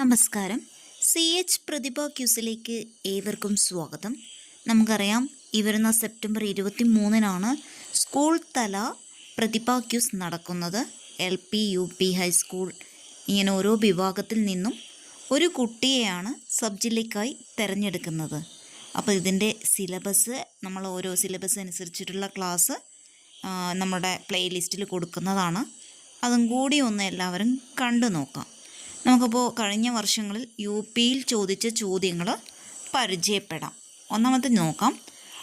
നമസ്കാരം. C H പ്രതിഭ ക്യൂസിലേക്ക് ഏവർക്കും സ്വാഗതം. നമുക്കറിയാം ഈ വരുന്ന സെപ്റ്റംബർ ഇരുപത്തി മൂന്നിനാണ് സ്കൂൾ തല പ്രതിഭ ക്യൂസ് നടക്കുന്നത്. L P U P high school ഇങ്ങനെ ഓരോ വിഭാഗത്തിൽ നിന്നും ഒരു കുട്ടിയെയാണ് സബ് ജില്ലയ്ക്കായി തിരഞ്ഞെടുക്കുന്നത്. അപ്പോൾ ഇതിന്റെ സിലബസ് നമ്മൾ ഓരോ സിലബസ് അനുസരിച്ചിട്ടുള്ള ക്ലാസ് നമ്മുടെ പ്ലേലിസ്റ്റിൽ കൊടുക്കുന്നതാണ്. അതും കൂടി ഒന്ന് എല്ലാവരും കണ്ടു നോക്കാം നമുക്കപ്പോൾ കഴിഞ്ഞ വർഷങ്ങളിൽ യു പിയിൽ ചോദിച്ച ചോദ്യങ്ങൾ പരിചയപ്പെടാം. ഒന്നാമത്തെ നോക്കാം.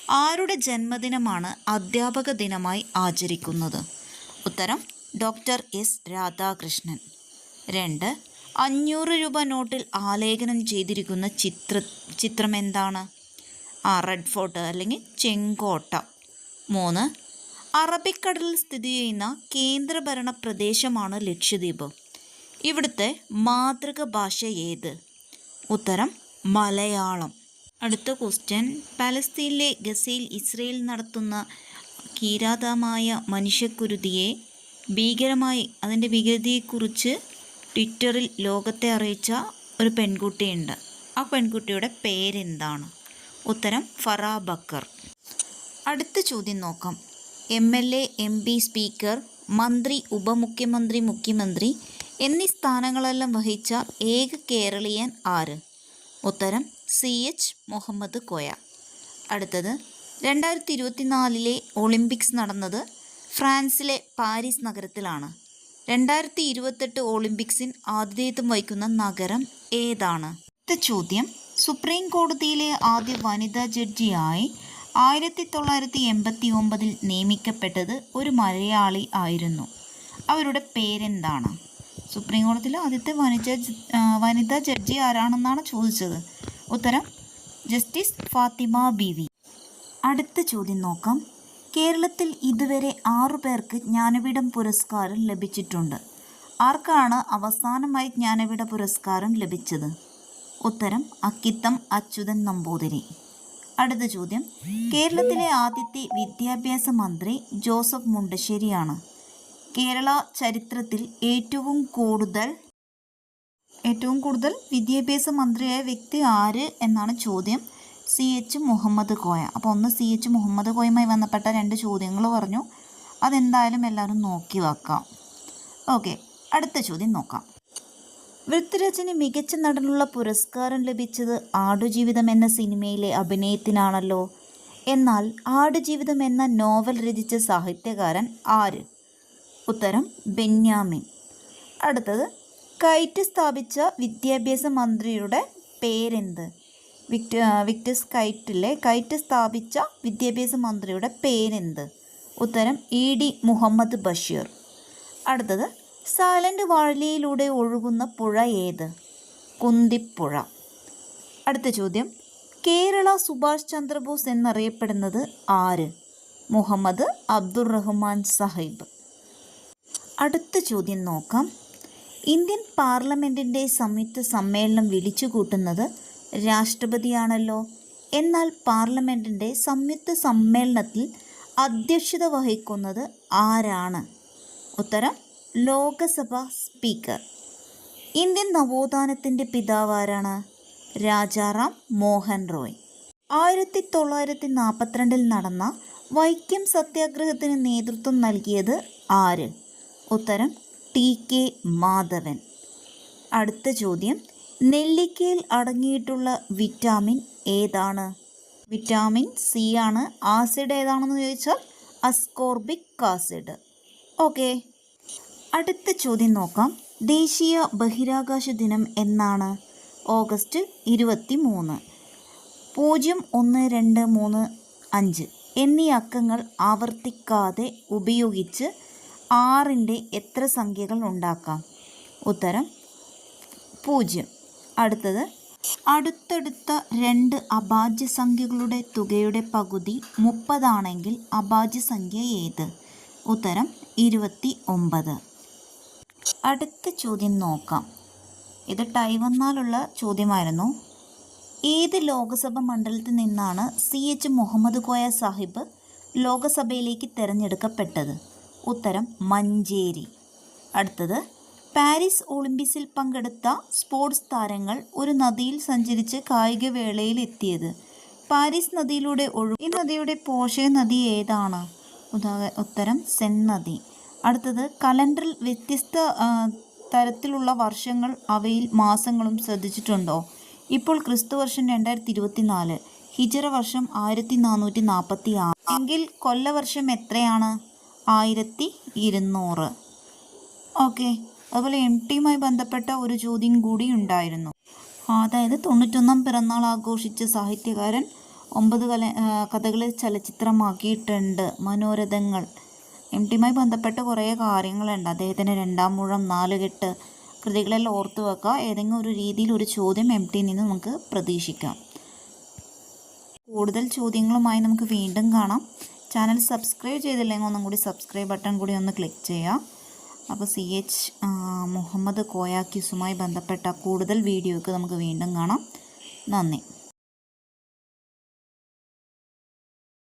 ആരുടെ ജന്മദിനമാണ് അധ്യാപക ദിനമായി ആചരിക്കുന്നത്? ഉത്തരം ഡോക്ടർ എസ് രാധാകൃഷ്ണൻ. രണ്ട് അഞ്ഞൂറ് രൂപ നോട്ടിൽ ആലേഖനം ചെയ്തിരിക്കുന്ന ചിത്ര ചിത്രം എന്താണ് ആ റെഡ് ഫോർട്ട് അല്ലെങ്കിൽ ചെങ്കോട്ട. മൂന്ന് അറബിക്കടലിൽ സ്ഥിതി ചെയ്യുന്ന കേന്ദ്രഭരണ പ്രദേശമാണ് ലക്ഷദ്വീപ്. ഇവിടുത്തെ മാതൃക ഭാഷ ഏത് ഉത്തരം മലയാളം. അടുത്ത ക്വസ്റ്റ്യൻ. പാലസ്തീനിലെ ഗസയിൽ ഇസ്രയേൽ നടത്തുന്ന കിരാതമായ മനുഷ്യക്കുരുതിയെ ഭീകരമായി അതിന്റെ ഭീകരതയെക്കുറിച്ച് ട്വിറ്ററിൽ ലോകത്തെ അറിയിച്ച ഒരു പെൺകുട്ടിയുണ്ട്. ആ പെൺകുട്ടിയുടെ പേരെന്താണ്? ഉത്തരം ഫറ ബക്കർ. അടുത്ത ചോദ്യം നോക്കാം. M L A M P speaker മന്ത്രി ഉപമുഖ്യമന്ത്രി മുഖ്യമന്ത്രി എന്നീ സ്ഥാനങ്ങളെല്ലാം വഹിച്ച ഏക കേരളീയൻ ആര്? ഉത്തരം സി. എച്ച്. മുഹമ്മദ് കോയ. അടുത്തത് രണ്ടായിരത്തി ഇരുപത്തിനാലിലെ ഒളിമ്പിക്സ് നടന്നത് ഫ്രാൻസിലെ പാരീസ് നഗരത്തിലാണ്. രണ്ടായിരത്തി ഇരുപത്തെട്ട് ഒളിമ്പിക്സിൻ ആതിഥേയത്വം വഹിക്കുന്ന നഗരം ഏതാണ്? ചോദ്യം സുപ്രീം കോടതിയിലെ ആദ്യ വനിതാ ജഡ്ജിയായി ആയിരത്തി തൊള്ളായിരത്തി എൺപത്തി ഒമ്പതിൽ നിയമിക്കപ്പെട്ടത് ഒരു മലയാളി ആയിരുന്നു. അവരുടെ പേരെന്താണ്? സുപ്രീം കോടതിയിലെ ആദ്യത്തെ വനിത വനിതാ ജഡ്ജി ആരാണെന്നാണ് ചോദിച്ചത്? ഉത്തരം ജസ്റ്റിസ് ഫാത്തിമ ബീവി. അടുത്ത ചോദ്യം നോക്കാം. കേരളത്തിൽ ഇതുവരെ ആറു പേർക്ക് ജ്ഞാനപീഠം പുരസ്കാരം ലഭിച്ചിട്ടുണ്ട്. ആർക്കാണ് അവസാനമായി ജ്ഞാനപീഠ പുരസ്കാരം ലഭിച്ചത്? ഉത്തരം അക്കിത്തം അച്യുതൻ നമ്പൂതിരി. അടുത്ത ചോദ്യം കേരളത്തിലെ ആദ്യത്തെ വിദ്യാഭ്യാസ മന്ത്രി ജോസഫ് മുണ്ടശ്ശേരിയാണ്. കേരള ചരിത്രത്തിൽ ഏറ്റവും കൂടുതൽ ഏറ്റവും കൂടുതൽ വിദ്യാഭ്യാസ മന്ത്രിയായ വ്യക്തി ആര് എന്നാണ് ചോദ്യം. C H Mohammed Koya. അപ്പോൾ ഒന്ന് സി എച്ച് മുഹമ്മദ് കോയുമായി ബന്ധപ്പെട്ട രണ്ട് ചോദ്യങ്ങൾ പറഞ്ഞു. അതെന്തായാലും എല്ലാവരും നോക്കി വെക്കാം. ഓക്കെ അടുത്ത ചോദ്യം നോക്കാം. വൃത്തിരാജന് മികച്ച നടനുള്ള പുരസ്കാരം ലഭിച്ചത് ആടുജീവിതം എന്ന സിനിമയിലെ അഭിനയത്തിനാണല്ലോ. എന്നാൽ ആടുജീവിതം എന്ന നോവൽ രചിച്ച സാഹിത്യകാരൻ ആര്? ഉത്തരം ബെന്യാമിൻ. അടുത്തത് കൈറ്റ് സ്ഥാപിച്ച വിദ്യാഭ്യാസ മന്ത്രിയുടെ പേരെന്ത്? വിക്ട വിക്ടസ് കൈറ്റിലെ കൈറ്റ് സ്ഥാപിച്ച വിദ്യാഭ്യാസ മന്ത്രിയുടെ പേരെന്ത്? ഉത്തരം ഇ ഡി മുഹമ്മദ് ബഷീർ. അടുത്തത് സൈലന്റ് വാഴലിയിലൂടെ ഒഴുകുന്ന പുഴ ഏത്? കുന്തിപ്പുഴ. അടുത്ത ചോദ്യം കേരള സുഭാഷ് ചന്ദ്രബോസ് എന്നറിയപ്പെടുന്നത് ആര്? മുഹമ്മദ് അബ്ദുറഹ്മാൻ സാഹിബ്. അടുത്ത ചോദ്യം നോക്കാം. ഇന്ത്യൻ പാർലമെന്റിന്റെ സംയുക്ത സമ്മേളനം വിളിച്ചു കൂട്ടുന്നത് രാഷ്ട്രപതിയാണല്ലോ. എന്നാൽ പാർലമെന്റിന്റെ സംയുക്ത സമ്മേളനത്തിൽ അധ്യക്ഷത വഹിക്കുന്നത് ആരാണ്? ഉത്തരം ലോകസഭ സ്പീക്കർ. ഇന്ത്യൻ നവോത്ഥാനത്തിന്റെ പിതാവാരാണ് രാജാറാം മോഹൻ റോയ്. ആയിരത്തി തൊള്ളായിരത്തി നാൽപ്പത്തിരണ്ടിൽ നടന്ന വൈക്കം സത്യാഗ്രഹത്തിന് നേതൃത്വം നൽകിയത് ആര്? ഉത്തരം ടി കെ മാധവൻ. അടുത്ത ചോദ്യം നെല്ലിക്കയിൽ അടങ്ങിയിട്ടുള്ള വിറ്റാമിൻ ഏതാണ്? വിറ്റാമിൻ സി ആണ്. ആസിഡ് ഏതാണെന്ന് ചോദിച്ചാൽ അസ്കോർബിക് ആസിഡ്. ഓക്കെ. അടുത്ത ചോദ്യം നോക്കാം. ദേശീയ ബഹിരാകാശ ദിനം എന്നാണ്. ഓഗസ്റ്റ് ഇരുപത്തി മൂന്ന് പൂജ്യം ഒന്ന് രണ്ട് മൂന്ന് അഞ്ച് എന്നീ അക്കങ്ങൾ ആവർത്തിക്കാതെ ഉപയോഗിച്ച് ആറിന്റെ എത്ര സംഖ്യകൾ ഉണ്ടാക്കാം? ഉത്തരം പൂജ്യം. അടുത്തത് അടുത്തടുത്ത രണ്ട് അഭാജ്യ സംഖ്യകളുടെ തുകയുടെ പകുതി മുപ്പതാണെങ്കിൽ അഭാജ്യ സംഖ്യ ഏത്? ഉത്തരം ഇരുപത്തി ഒമ്പത് അടുത്ത ചോദ്യം നോക്കാം. ഇത് ടൈ വന്നാലുള്ള ചോദ്യമായിരുന്നു. ഏത് ലോകസഭ മണ്ഡലത്തിൽ നിന്നാണ് സി എച്ച് മുഹമ്മദ് കോയ സാഹിബ് ലോകസഭയിലേക്ക് തിരഞ്ഞെടുക്കപ്പെട്ടത്? ഉത്തരം മഞ്ചേരി. അടുത്തത് പാരീസ് ഒളിമ്പിക്സിൽ പങ്കെടുത്ത സ്പോർട്സ് താരങ്ങൾ ഒരു നദിയിൽ സഞ്ചരിച്ച് കായികവേളയിൽ എത്തിയത്. പാരീസ് നദിയിലൂടെ ഒഴു ഈ നദിയുടെ പോഷക നദി ഏതാണ്? ഉത്തരം സെൻ നദി. അടുത്തത് കലണ്ടറിൽ വ്യത്യസ്ത തരത്തിലുള്ള വർഷങ്ങൾ അവയിൽ മാസങ്ങളും ശ്രദ്ധിച്ചിട്ടുണ്ടോ? ഇപ്പോൾ ക്രിസ്തു വർഷം രണ്ടായിരത്തി ഇരുപത്തിനാല് ഹിജറ വർഷം ആയിരത്തി നാനൂറ്റി നാൽപ്പത്തി ആറ് എങ്കിൽ കൊല്ലവർഷം എത്രയാണ്? ആയിരത്തി ഇരുന്നൂറ്. ഓക്കെ. അതുപോലെ എം ടിയുമായി ബന്ധപ്പെട്ട ഒരു ചോദ്യം കൂടി ഉണ്ടായിരുന്നു. അതായത് തൊണ്ണൂറ്റൊന്നാം പിറന്നാൾ ആഘോഷിച്ച സാഹിത്യകാരൻ ഒമ്പത് കല കഥകളെ ചലച്ചിത്രമാക്കിയിട്ടുണ്ട്. മനോരഥങ്ങൾ. എം ടിയുമായി ബന്ധപ്പെട്ട കുറേ കാര്യങ്ങളുണ്ട്. അദ്ദേഹത്തിന്റെ രണ്ടാം മുഴം നാലുകെട്ട് കൃതികളെല്ലാം ഓർത്തു വെക്കുക. ഏതെങ്കിലും ഒരു രീതിയിൽ ഒരു ചോദ്യം എം ടിയിൽ നിന്ന് നമുക്ക് പ്രതീക്ഷിക്കാം. കൂടുതൽ ചോദ്യങ്ങളുമായി നമുക്ക് വീണ്ടും കാണാം. ചാനൽ സബ്സ്ക്രൈബ് ചെയ്തില്ലെങ്കിൽ ഒന്നും കൂടി സബ്സ്ക്രൈബ് ബട്ടൺ കൂടി ഒന്ന് ക്ലിക്ക് ചെയ്യാം അപ്പോൾ സി എച്ച് മുഹമ്മദ് കോയാക്യൂസുമായി ബന്ധപ്പെട്ട കൂടുതൽ വീഡിയോയ്ക്ക് നമുക്ക് വീണ്ടും കാണാം. നന്ദി.